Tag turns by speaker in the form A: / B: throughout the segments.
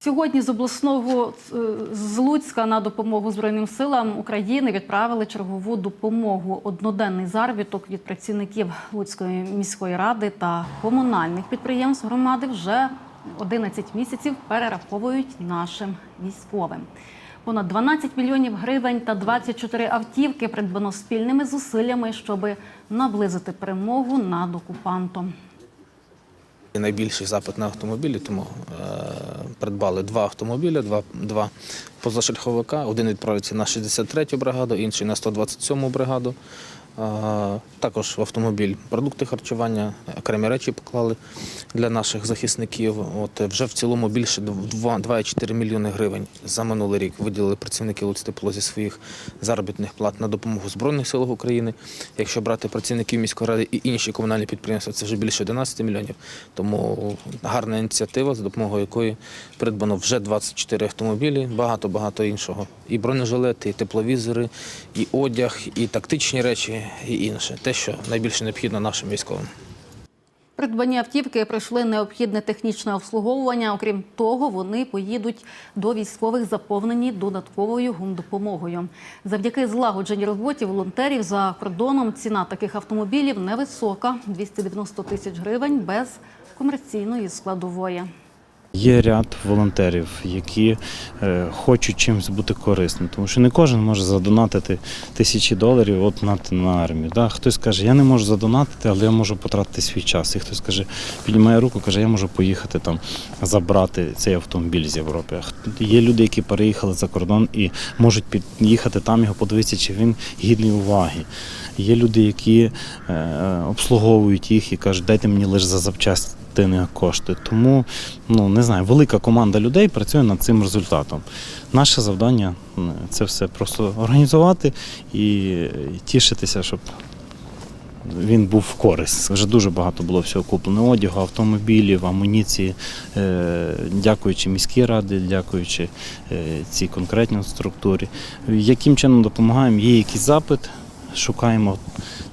A: Сьогодні з обласного е, з Луцька на допомогу Збройним силам України відправили чергову допомогу. Одноденний заробіток від працівників Луцької міської ради та комунальних підприємств громади вже 11 місяців перераховують нашим військовим. Понад 12 мільйонів гривень та 24 автівки придбано спільними зусиллями, щоб наблизити перемогу над окупантом.
B: Найбільший запит на автомобілі, тому е, придбали два автомобілі, два, два позашляховика. Один відправиться на 63-ю бригаду, інший на 127-му бригаду. Е, також в автомобіль продукти харчування, окремі речі поклали для наших захисників. От вже в цілому більше 2 2,4 мільйони гривень за минулий рік виділили працівники Луцтепло зі своїх заробітних плат на допомогу Збройних сил України. Якщо брати працівників міської ради і інші комунальні підприємства, це вже більше 11 мільйонів. Тому гарна ініціатива, за допомогою якої придбано вже 24 автомобілі, багато багато іншого. І бронежилети, і тепловізори, і одяг, і тактичні речі, і інше. Те, що найбільше необхідно нашим військовим.
A: Придбані автівки пройшли необхідне технічне обслуговування. Окрім того, вони поїдуть до військових заповнені додатковою гумдопомогою. Завдяки злагодженій роботі волонтерів за кордоном ціна таких автомобілів невисока 290 тисяч гривень без комерційної складової.
C: Є ряд волонтерів, які е, хочуть чимось бути корисним, тому що не кожен може задонатити тисячі доларів от на, на армію. Да? Хтось каже, я не можу задонатити, але я можу потратити свій час. І хтось каже, піднімає руку, каже, я можу поїхати там забрати цей автомобіль з Європи. Є люди, які переїхали за кордон і можуть під'їхати там його подивитися, чи він гідний уваги. Є люди, які е, обслуговують їх і кажуть, дайте мені лише за запчастини кошти. Тому ну не знаю, велика команда людей працює над цим результатом. Наше завдання це все просто організувати і тішитися, щоб він був в користь. Вже дуже багато було всього куплено одягу, автомобілів, амуніції. Е, Дякуючи міській раді, дякуючи е, цій конкретній структурі. Яким чином допомагаємо? Є якийсь запит, шукаємо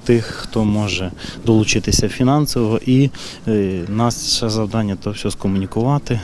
C: тих, хто може долучитися фінансово, і е, наше завдання то все скомунікувати,